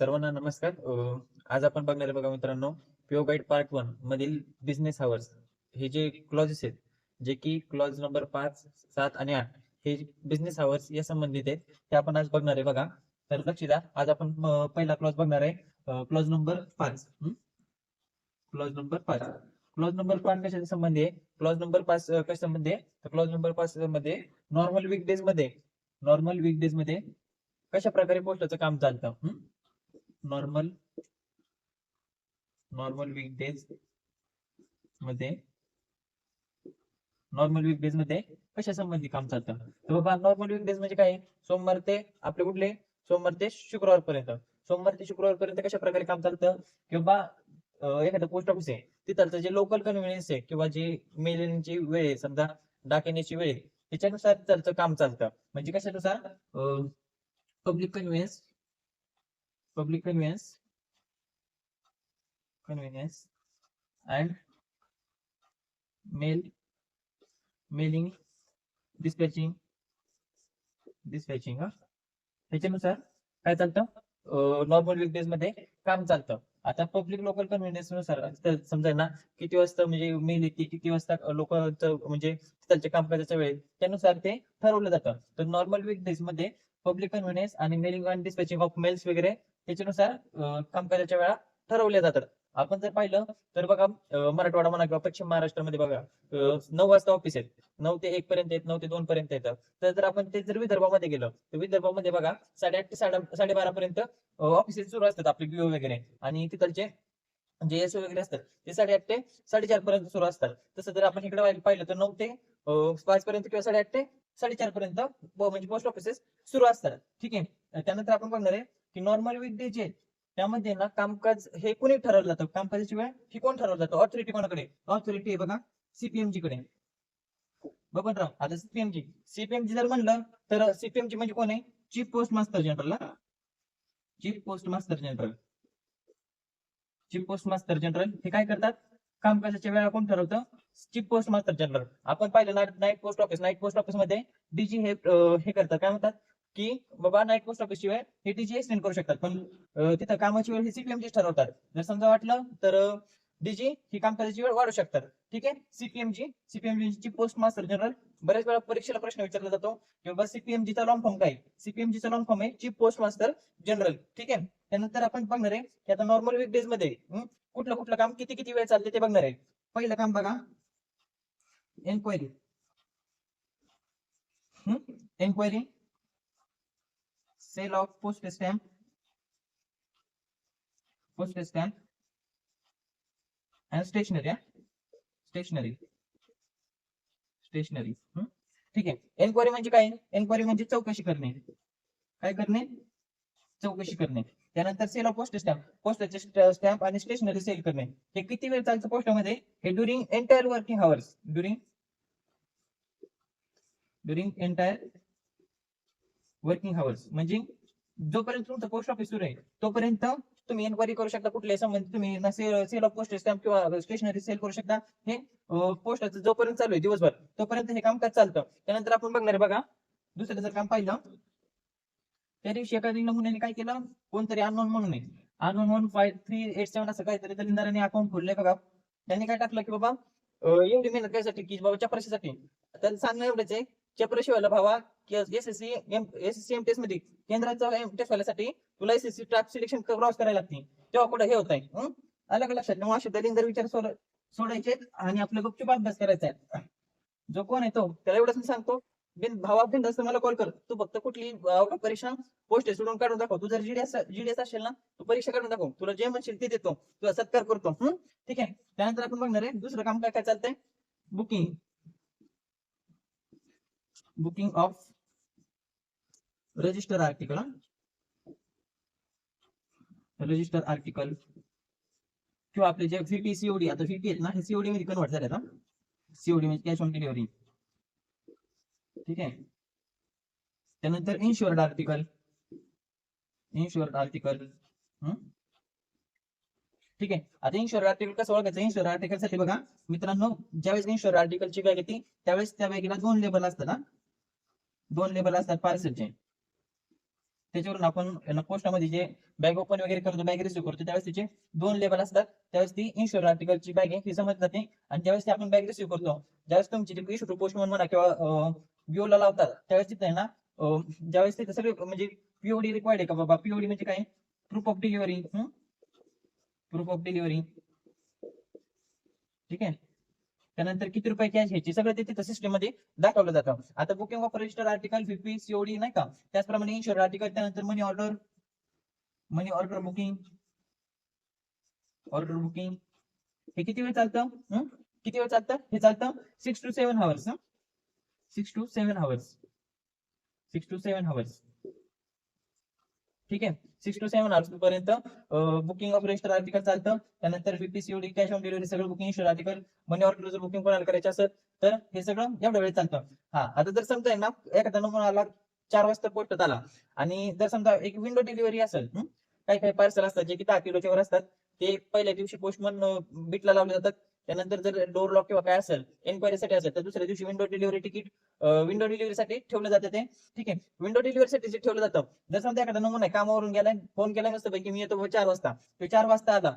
सर्वांना नमस्कार. आज आपण बघणार आहे बघा मित्रांनो प्युअर गाईड पार्ट वन मधील बिझनेस आवर्स हे जे क्लॉजेस आहेत जे की क्लॉज नंबर पाच सात आणि आठ हे बिझनेस आवर्स या संबंधित आहेत ते आपण आज बघणार आहे बघा. तर लक्ष द्या आज आपण पहिला क्लॉज बघणार आहे. क्लॉज नंबर पाच. क्लॉज नंबर पाच. क्लॉज नंबर पाच कशाच्या संबंधी आहे? क्लॉज नंबर पाच कशा संबंधी आहे? तर क्लॉज नंबर पाच मध्ये नॉर्मल वीकडेजमध्ये नॉर्मल वीकडेजमध्ये कशा प्रकारे पोस्टाचं काम चालतं? नॉर्मल नॉर्मल वीकडेजमध्ये नॉर्मल वीकडेजमध्ये कशा संबंधी काम चालतं? तर बाबा नॉर्मल वीकडेज म्हणजे काय? सोमवार ते आपले कुठले? सोमवार ते शुक्रवार पर्यंत. सोमवार ते शुक्रवार पर्यंत कशा प्रकारे काम चालतं? किंवा एखादं पोस्ट ऑफिस आहे तिथं जे लोकल कन्व्हिनियन्स आहे किंवा जे मेलिंगची वेळ आहे समजा दाखिन्याची वेळ त्याच्यानुसार त्याचं काम चालतं. म्हणजे कशानुसार? Public convenience public convenience convenience and mail mailing dispatching dispatching हा? ह्याच्यानुसार काय चालतं? नॉर्मल वीकडेजमध्ये काम चालतं. आता पब्लिक लोकल कन्व्हिनियन्सनुसार समजा ना किती वाजता म्हणजे मेल येते किती वाजता लोकांचं म्हणजे त्यांच्या कामकाजाच्या वेळ त्यानुसार ते ठरवलं जातं. तर नॉर्मल वीकडेजमध्ये पब्लिक कन्व्हिनियन्स आणि mailing and dispatching of mails वगैरे त्याच्यानुसार कामकाजाच्या वेळा ठरवल्या जातात. आपण जर पाहिलं तर बघा मराठवाडा म्हणा किंवा पश्चिम महाराष्ट्रामध्ये बघा नऊ वाजता ऑफिस आहेत. नऊ ते एक पर्यंत आहेत नऊ ते दोन पर्यंत येत. तर जर आपण ते जर विदर्भामध्ये गेलो तर विदर्भामध्ये बघा साडेआठ ते साडे साडेबारा पर्यंत ऑफिसेस सुरू असतात आपले बीओ वगैरे. आणि तिथलचे जे एस वगैरे असतात ते साडेआठ ते साडेचार पर्यंत सुरू असतात. तसं जर आपण इकडे पाहिलं तर नऊ ते पाच पर्यंत किंवा साडेआठ ते साडेचार पर्यंत म्हणजे पोस्ट ऑफिसेस सुरू असतात. ठीक आहे? त्यानंतर आपण बघणार आहे की नॉर्मल डे जे त्यामध्ये ना कामकाज हे कोणी ठरवलं जातं? कामकाजाची वेळ ही कोण ठरवलं जातं? ऑथॉरिटी कोणाकडे? ऑथॉरिटी आहे बघा सीपीएमजी कडे. बबनराव आता सीपीएमजी सीपीएमजी जर म्हणलं तर सीपीएमजी म्हणजे कोण आहे? Chief post master general chief post master general chief post master general हे काय करतात? कामकाजाच्या वेळा कोण ठरवतं? चीफ पोस्ट मास्टर जनरल आपण पाहिलं night post office night post ऑफिसमध्ये डीजी हे हे करतात. काय म्हणतात? की बाबा नाईट पोस्ट ऑफिस शिवाय हे डीजी एक्सटेंड करू शकतात. पण तिथं कामाची वेळ ही सीपीएमजी ठरवतात. जर समजा वाटलं तर डीजी ही कामकाजाची वेळ वाढू शकतात. ठीक आहे? सीपीएमजी सीपीएमजी ची पोस्ट मास्टर जनरल बऱ्याच वेळा परीक्षेला प्रश्न विचारला जातो की बाबा सीपीएमजी चा लॉंग फॉर्म काय? सीपीएमजी चा लॉंग फॉर्म आहे चीफ पोस्ट मास्टर जनरल. ठीक आहे? त्यानंतर आपण बघणार आहे की आता नॉर्मल वीकडेजमध्ये कुठलं कुठलं काम किती किती वेळ चालते ते बघणार आहे. पहिलं काम बघा. Enquiry enquiry sale of post stamp post stamp and stationery stationery stationery ठीक आहे. एन्क्वायरी म्हणजे काय? एन्क्वायरी म्हणजे चौकशी करणे. काय करणे? चौकशी करणे. त्यानंतर सेल ऑफ पोस्ट स्टॅम्प पोस्टाचे स्टॅम्प आणि स्टेशनरी सेल करणे. हे किती वेळ चालतं पोस्टामध्ये हे during entire working hours during during entire working hours म्हणजे जोपर्यंत तुमचं पोस्ट ऑफिस सुरू आहे तोपर्यंत तुम्ही एन्क्वायरी करू शकता कुठल्याही संबंधित तुम्ही सेल ऑफ पोस्ट स्टॅम्प किंवा स्टेशनरी सेल करू शकता. हे पोस्टाचं जोपर्यंत चालू आहे दिवसभर तोपर्यंत हे कामकाज चालतं. त्यानंतर आपण बघणार बघा दुसरं जर काम पाहिलं त्या दिवशी एका नमुन्याने काय केलं कोणतरी अननोन म्हणून unknown one five three eight seven असं काहीतरी दलिंदाराने अकाउंट खोललंय बघा. त्यांनी काय टाकलं की बाबा एवढी मेहनत करायसाठी की बाबा चपराशीसाठी. त्याला सांगणं एवढंच आहे चपराशी व्हायला भावा एसएससी एसएससी एम एममध्ये केंद्राचा टेस्ट व्हायसाठी तुला एसएससी ट्रॅक सिलेक्शन क्रॉस करायला लागते. तेव्हा कुठे हे होत आहे अलग लक्षात? नऊ अशा दलिंदर विचार सोडायचे आणि आपलं गुपचूप अभ्यास करायचा आहे. जो कोण आहे तो त्याला एवढंच मी सांगतो. बिन भावा बिंदास्त मला कॉल कर. तू फक्त कुठली परीक्षा पोस्ट सोडून काढून दाखव. तू जर जीडीएस जीडीएस असेल ना तू परीक्षा काढून दाखव. तुला जे म्हणशील ते देतो. तुला सत्कार करतो. ठीक आहे? त्यानंतर आपण बघणार आहे दुसरं काम काय काय चालतंय? Booking booking of register article register article किंवा आपले जे व्हीटी सीओडी आता व्हीटी आहेत ना हे सीओडी मध्ये कन्वर्ट झाले आता सीओडी म्हणजे कॅश ऑन डिलिव्हरी ठीक आहे? त्यानंतर इन्शुअर्ड आर्टिकल इन्शुअर्ड आर्टिकल ठीक आहे. आता इन्शुअर आर्टिकल कसं ओळखायचं? इन्शुअर आर्टिकलसाठी बघा मित्रांनो ज्यावेळेस इन्शुअर आर्टिकलची बॅग येते त्यावेळेस त्या बॅगेला दोन लेबल असतात ना दोन लेबल असतात पार्सलचे त्याच्यावरून आपण पोस्टामध्ये जे बॅग ओपन वगैरे करतो बॅग रिसिव्ह करतो त्यावेळेस त्याचे दोन लेबल असतात. त्यावेळेस ती इन्शुअर आर्टिकलची बॅग आहे ही समज जाते आणि त्यावेळेस ती आपण बॅग रिसिव्ह करतो. ज्यावेळेस तुमची ती इशू टू पोस्टमन म्हणा किंवा बिओला लावतात त्यावेळेस तिथे ना ज्यावेळेस तिथे सगळे म्हणजे पीओडी रिक्वायर्ड आहे का बाबा? पीओडी म्हणजे काय? Proof of delivery proof of delivery ठीक आहे? त्यानंतर किती रुपये कॅश घ्यायची सगळं ते तिथं सिस्टममध्ये दाखवलं जातं. आता booking of register article VP COD नाही का? त्याचप्रमाणे इन्शुअर आर्टिकल त्यानंतर money order money order booking order booking हे किती वेळ चालतं? किती वेळ चालतं? हे चालतं six to seven hours six to seven hours six to seven hours ठीक आहे? सिक्स टू सेव्हन आवर्स पर्यंत बुकिंग ऑफ रजिस्टर आर्टिकल चालतं. त्यानंतर VP COD cash on delivery सगळं booking insure article money order जर बुकिंग कोणाला करायचं असेल तर हे सगळं एवढ्या वेळ चालतं. हा आता जर समजा ना एखादा नमुना आला चार वाजता पोटत आला आणि जर समजा एक विंडो डिलिव्हरी असेल काही काही पार्सल असतात जे की दहा किलोच्या वर असतात. ते पहिल्या दिवशी पोस्टमन बीटला लावले जातात. त्यानंतर जर डोर लॉक किंवा काय असेल एन्क्वायरीसाठी असेल तर दुसऱ्या दिवशी विंडो डिलिव्हरी तिकीट विंडो डिलिव्हरीसाठी ठेवलं जातं ते. ठीक आहे. विंडो डिलिव्हरीसाठी जे ठेवलं जातं जर समजा एखादा नमुना आहे कामावरून गेलाय फोन केला मस्त पैकी मी येतो चार वाजता. तो चार वाजता आला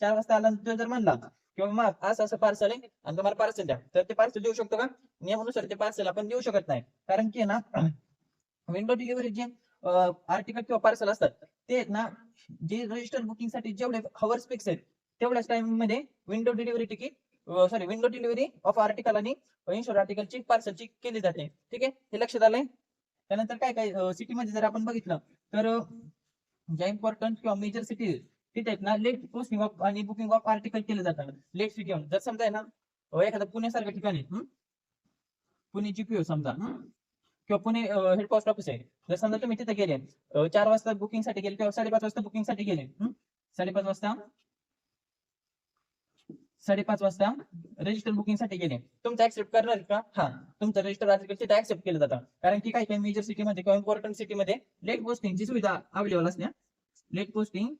चार वाजता आला आणि तो जर म्हणला किंवा मग असं असं पार्सल आहे आणि तुम्हाला पार्सल द्या तर ते पार्सल देऊ शकतो का? नियमानुसार ते पार्सल आपण देऊ शकत नाही. कारण की ना विंडो डिलिव्हरी जे आर्टिकल किंवा पार्सल असतात ते आहेत ना जे रजिस्टर बुकिंगसाठी जेवढे हवर्स फिक्स आहेत तेवढ्याच टाइममध्ये window delivery ticket sorry window delivery of article आणि इन्शुअर आर्टिकलची पार्सलची केली जाते. ठीक आहे? हे लक्षात आलंय? त्यानंतर काय काय सिटी मध्ये जर आपण बघितलं तर ज्या इम्पॉर्टंट किंवा मेजर सिटी तिथे आहेत ना लेट पोस्टिंग ऑफ आणि बुकिंग ऑफ आर्टिकल केले जातात. लेट सिटी जर समजा आहे ना एखादा पुण्यासारख्या ठिकाणी पुणे जीपीओ समजा किंवा पुणे हेड पोस्ट ऑफिस आहे. जर समजा तुम्ही तिथे गेले चार वाजता बुकिंगसाठी गेले किंवा साडेपाच वाजता बुकिंगसाठी गेले साडेपाच वाजता साडेपाच वाजता रजिस्टर बुकिंगसाठी गेले. तुमचं ऍक्सेप्ट करणार का? हा. तुमचं रजिस्टर आर्टिकल तिथे ऍक्सेप्ट केलं जातं. कारण की काही काही मेजर सिटीमध्ये किंवा इम्पॉर्टंट सिटीमध्ये लेट पोस्टिंगची सुविधा अवेलेबल असते लेट पोस्टिंग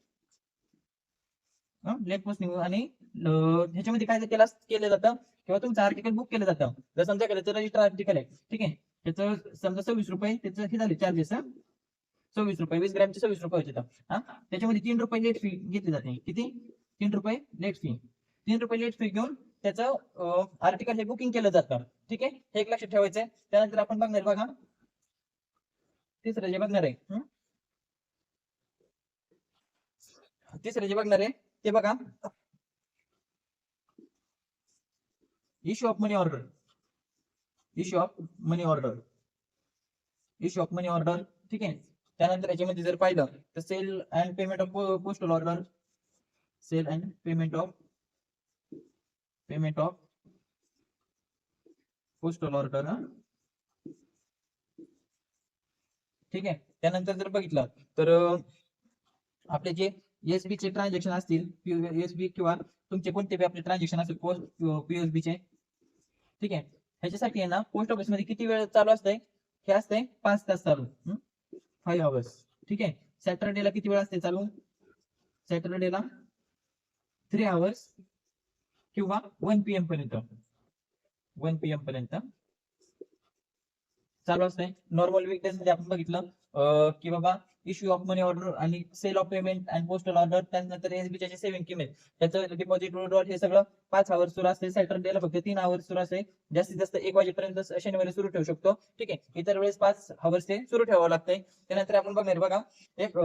लेट पोस्टिंग आणि ह्याच्यामध्ये काय केलं केलं जातं? किंवा तुमचं आर्टिकल बुक केलं जातं. जर समजा त्याचं रजिस्टर आर्टिकल आहे ठीक आहे. त्याचं समजा सव्वीस रुपये त्याचं हे झाले चार्जेस सव्वीस रुपये वीस ग्रॅमचे सव्वीस रुपये होते त्याच्यामध्ये तीन रुपये लेट फी घेतली जाते. किती? तीन रुपये लेट फी तीन रुपये लेट फी घेऊन त्याचं आर्टिकल हे बुकिंग केलं जातं. ठीक आहे? हे एक लक्षात ठेवायचंय त्यानंतर आपण बघणार आहे बघा. तिसरं जे बघणार आहे तिसरं जे बघणार आहे ते बघा. Issue of money order issue of money order issue of money order ठीक आहे? त्यानंतर याच्यामध्ये जर पाहिलं तर sale and payment of postal order sale and payment of payment of postal order ठीक आहे. त्यानंतर जर बघितलं तर आपले जे एसबी चे ट्रान्झॅक्शन असतील एसबी किंवा तुमचे कोणते बी आपले ट्रान्झॅक्शन असतील पीएसबी चे ठीक आहे. ह्याच्यासाठी आहे ना पोस्ट ऑफिसमध्ये किती वेळ चालू असतंय? हे असतंय पाच तास चालू. फाईव्ह आवर्स ठीक आहे. सॅटरडेला किती वेळ असते चालू? सॅटरडेला थ्री आवर्स किंवा वन पी एम पर्यंत. वन पी एम पर्यंत. चालू असतंय. नॉर्मल वीकडेजमध्ये आपण बघितलं की बाबा इश्यू ऑफ मनी ऑर्डर आणि sale of payment and postal order त्यानंतर एसबीच्या जे सेव्हिंग किमेंट त्याचं डिपॉझिट विड्रॉल हे सगळं पाच आवर सुरू असते सॅटरडेला फक्त तीन आवर सुरू असते जास्तीत जास्त एक वाजेपर्यंत शनिवारी सुरू ठेवू शकतो. ठीक आहे. इतर वेळेस पाच आवर्स ते सुरू ठेवावं लागतंय. त्यानंतर आपण बघणार बघा. एक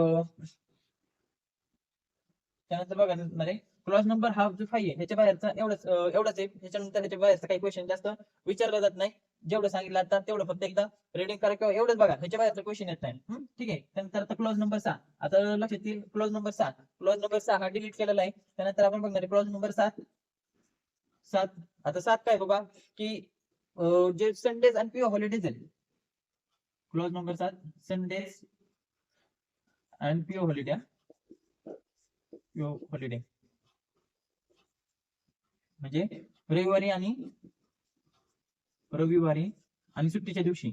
त्यानंतर बघा आहे. क्लॉज नंबर हा जो फाई आहे ह्याच्या बाहेरचा एवढंच एवढाच एवढंच आहे. ह्याच्यानंतर ह्याच्या बाहेरचा काही क्वेश्चन जास्त विचारला जात नाही. जेवढं सांगितलं आता तेवढं फक्त एकदा रिडिंग करा किंवा एवढंच बघा. ह्याच्या बाहेरचा क्वेश्चन येत नाही. ठीक आहे. त्यानंतर आता क्लॉज नंबर सहा. आता लक्षात येईल क्लॉज नंबर सहा. क्लॉज नंबर सहा हा डिलीट केलेला आहे. त्यानंतर आपण बघणार क्लॉज नंबर सात. सात. आता सात काय बाबा? की जे संडेज आणि प्युअर हॉलिडेज आहेत. क्लॉज नंबर सात Sundays and pure holiday PO holiday म्हणजे रविवारी आणि रविवारी आणि सुट्टीच्या दिवशी.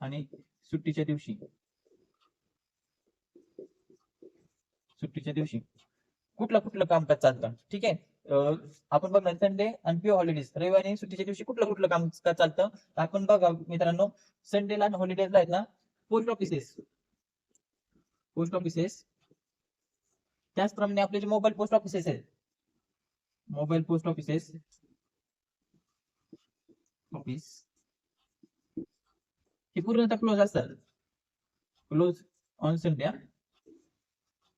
आणि सुट्टीच्या दिवशी. सुट्टीच्या दिवशी. कुठलं कुठलं कामकाज चालतं? ठीक आहे? आपण बघणार संडे आणि प्युअर हॉलिडेज रविवारी आणि सुट्टीच्या दिवशी कुठलं कुठलं कामकाज चालतं? आपण बघा मित्रांनो संडेला आणि हॉलिडेजला आहेत ना पोस्ट ऑफिसेस पोस्ट ऑफिसेस त्याचप्रमाणे आपले जे मोबाईल पोस्ट ऑफिसेस आहेत मोबाईल पोस्ट offices. ऑफिस हे पूर्णतः क्लोज असतात. क्लोज ऑन संडे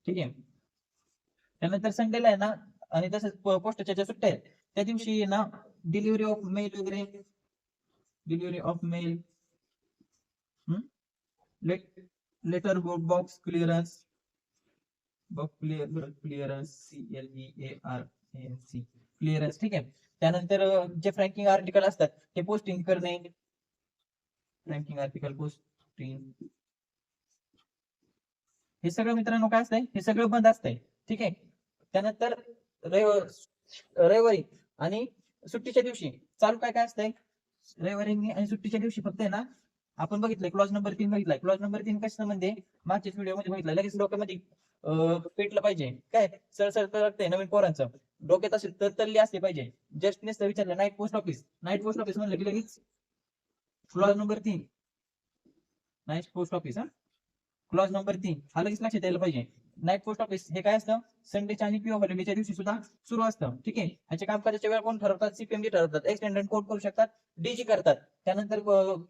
ठीक आहे. त्यानंतर संडेला आहे ना आणि तसंच पोस्टच्या ज्या सुट्ट्या आहेत त्या दिवशी ना डिलिव्हरी ऑफ मेल वगैरे. Delivery of mail letter box clearance box clear clearance C L E A R clearance ठीक आहे? त्यानंतर जे फ्रँकिंग आर्टिकल असतात ते पोस्टिंग करणे फ्रँकिंग आर्टिकल पोस्टिंग हे सगळं मित्रांनो काय असतंय? हे सगळं बंद असतंय. ठीक आहे? त्यानंतर रविवारी आणि सुट्टीच्या दिवशी चालू काय काय असतंय? रविवारी आणि सुट्टीच्या दिवशी फक्त आहे ना आपण बघितलंय क्लॉज नंबर तीन बघितलाय. क्लॉज नंबर तीन कशा म्हणजे मागच्याच व्हिडिओमध्ये बघितलं लगेच डोक्यामध्ये पेटलं पाहिजे. काय? सर सर तर नवीन पोरांचं. डोक्यात असेल तर तल्ली असले पाहिजे. जस्टनेस विचारलं night post office night post office म्हणलं की लगेच क्लॉज नंबर तीन. नाईट पोस्ट ऑफिस हा? क्लॉज नंबर तीन. हा लगेच लक्षात यायला पाहिजे. नाईट पोस्ट ऑफिस हे काय असतं? संडेच्या आणि पिओ हॉलिडेच्या दिवशी सुद्धा सुरू असतं. ठीक आहे? ह्याच्या कामकाजाच्या वेळ कोण ठरवतात? सीपीएमडी ठरवतात. एक्सटेंडेड कोण करू शकतात. डीजी करतात. त्यानंतर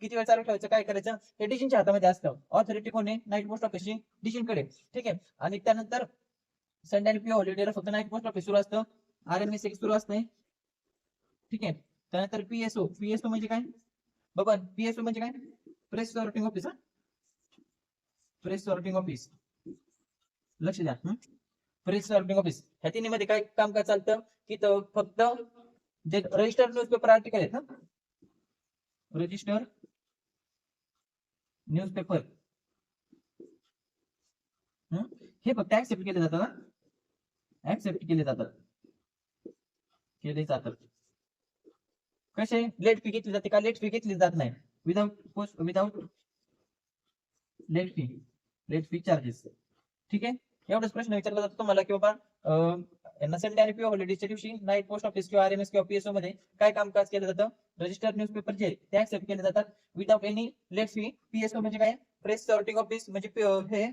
किती वेळ चालू ठेवायचं? काय करायचं? हे डीजीच्या हातामध्ये असतं. ऑथॉरिटी कोण आहे? नाईट पोस्ट ऑफिसची डीजींकडे ठीक आहे? आणि त्यानंतर संडे आणि पिओ हॉलिडेला फक्त नाईट पोस्ट ऑफिस सुरू असतं. आर एम एस एक सुरू असतंय ठीक आहे. त्यानंतर पीएसओ पीएसओ म्हणजे काय? बाबा पीएसओ म्हणजे काय? Press sorting office press sorting office लक्ष द्या. प्रेस सॉर्टिंग ऑफिस ह्या तिन्ही मध्ये काय काम काय चालतं? की फक्त जे रजिस्टर न्यूजपेपर आर्टिकल आहेत ना रजिस्टर न्यूजपेपर हे? फक्त ऍक्सेप्ट केले जातात ऍक्सेप्ट केले जातात केले जातात. कसे? लेट फी घेतली जाते का? लेट फी घेतली जात नाही. Without post without late fee late fee charges ठीक आहे? एवढाच प्रश्न विचारला जातो तुम्हाला की बाबा अं, यांना संडे आणि पिओ हॉलिडेच्या दिवशी नाईट पोस्ट ऑफिस किंवा आरएमएस किंवा पीएसओ मध्ये काय कामकाज केलं जातं? रजिस्टर न्यूजपेपर जे ते ऍक्सेप्ट केले जातात. Without any late fee PSO म्हणजे काय? प्रेस सॉर्टिंग ऑफिस म्हणजे हे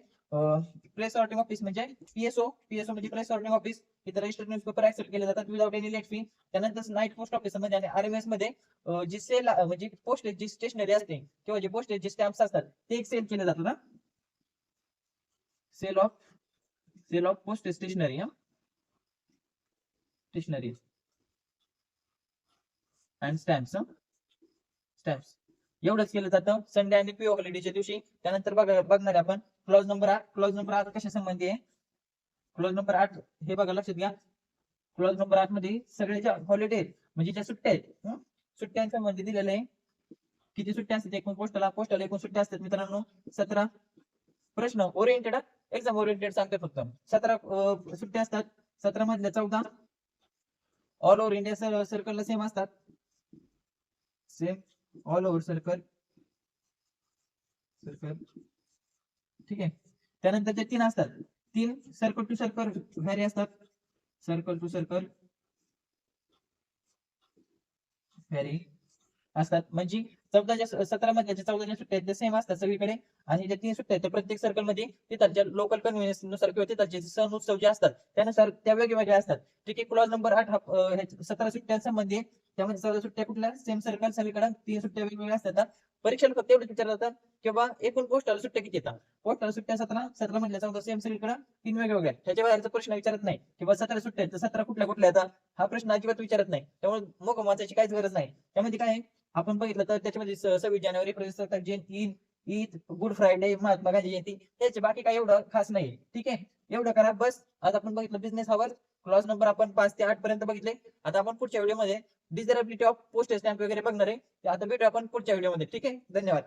प्रेस सॉर्टिंग ऑफिस म्हणजे पीएसओ पीएसओ म्हणजे प्रेस सॉर्टिंग ऑफिस इतर रजिस्टर न्यूजपेपर ऍक्सेप्ट केले जातात विदाउट एनी लेट फी त्यानंतर नाईट पोस्ट ऑफिसमध्ये आणि आरएमएसमध्ये जी सेल म्हणजे पोस्ट जी स्टेशनरी असते किंवा जे पोस्ट जे स्टॅम्प्स असतात ते एक सेल केले जातात ना? Sale of sale of post stationery हा? स्टेशनरी अँड स्टॅम्प्स स्टॅम्प्स एवढंच केलं जातं. संडे आणि पिओ हॉलिडेच्या दिवशी. त्यानंतर बघणार आपण. क्लॉज नंबर आठ क्लॉज नंबर आठ कशा संबंधी आहे? क्लॉज नंबर आठ हे बघा लक्षात घ्या. क्लॉज नंबर आठमध्ये सगळे ज्या हॉलिडे आहेत म्हणजे ज्या सुट्ट्या आहेत सुट्ट्यांच्या मध्ये दिलेलं आहे. किती सुट्ट्या असतात? एकूण पोस्टला पोस्टला एकूण सुट्ट्या असतात मित्रांनो. सतरा प्रश्न ओरिएंटेड एक्झाम ओरिएंटेड सांगते फक्त. सतरा सुट्ट्या असतात. सतरा मधल्या चौदा. ऑल ओव्हर इंडिया सर्कलला सेम असतात. Same all over circle circle ठीक आहे. त्यानंतर ते तीन असतात. तीन सर्कल टू सर्कल व्हॅरी असतात. सर्कल टू सर्कल व्हॅरी असतात. म्हणजे चौदाच्या सतरा मध्ये चौदाच्या सुट्ट्या आहेत त्या सेम असतात सगळीकडे. आणि ज्या तीन सुट्ट्या आहेत त्या प्रत्येक सर्कलमध्ये ते त्यांच्या लोकल कन्व्हिनियन्सनुसार किंवा तिथलचे सण उत्सव जे असतात त्यानुसार त्या वेगवेगळ्या असतात. ठीक आहे? क्लॉज नंबर आठ सतरा सुट्ट्यांसंबंधी आहे. त्यामध्ये चौदा सुट्ट्या कुठल्या? सेम सर्कल सगळीकडे. तीन सुट्ट्या वेगवेगळ्या असतात. परीक्षेला फक्त एवढंच विचारलं जातं किंवा एकूण पोस्टाला सुट्ट्या किती येतात? पोस्टाला सुट्ट्या सतरा सतरा म्हटल्या चौदा सेम सगळीकडे तीन वेगवेगळ्या. त्याच्या बाहेरचा प्रश्न विचारत नाही. किंवा सतरा सुट्ट्या तर सतरा कुठल्या कुठल्या येतात? हा प्रश्न अजिबात विचारत नाही. त्यामुळे मग वाचायची काहीच गरज नाही. त्यामध्ये काय आहे? आपण बघितलं तर त्याच्यामध्ये सव्वीस जानेवारी प्रजासत्ताक जयंती ईद ईद गुड फ्रायडे महात्मा गांधी जयंती त्याचे बाकी काही एवढं खास नाही ठीक आहे? एवढं करा बस. आज आपण बघितलं बिझनेस आवर्स क्लॉज नंबर आपण पाच ते आठ पर्यंत बघितले. आता आपण पुढच्या व्हिडिओमध्ये डिझरेबिलिटी ऑफ पोस्ट स्टॅम्प वगैरे बघणार आहे. आता भेटू आपण पुढच्या व्हिडिओमध्ये ठीक आहे? धन्यवाद.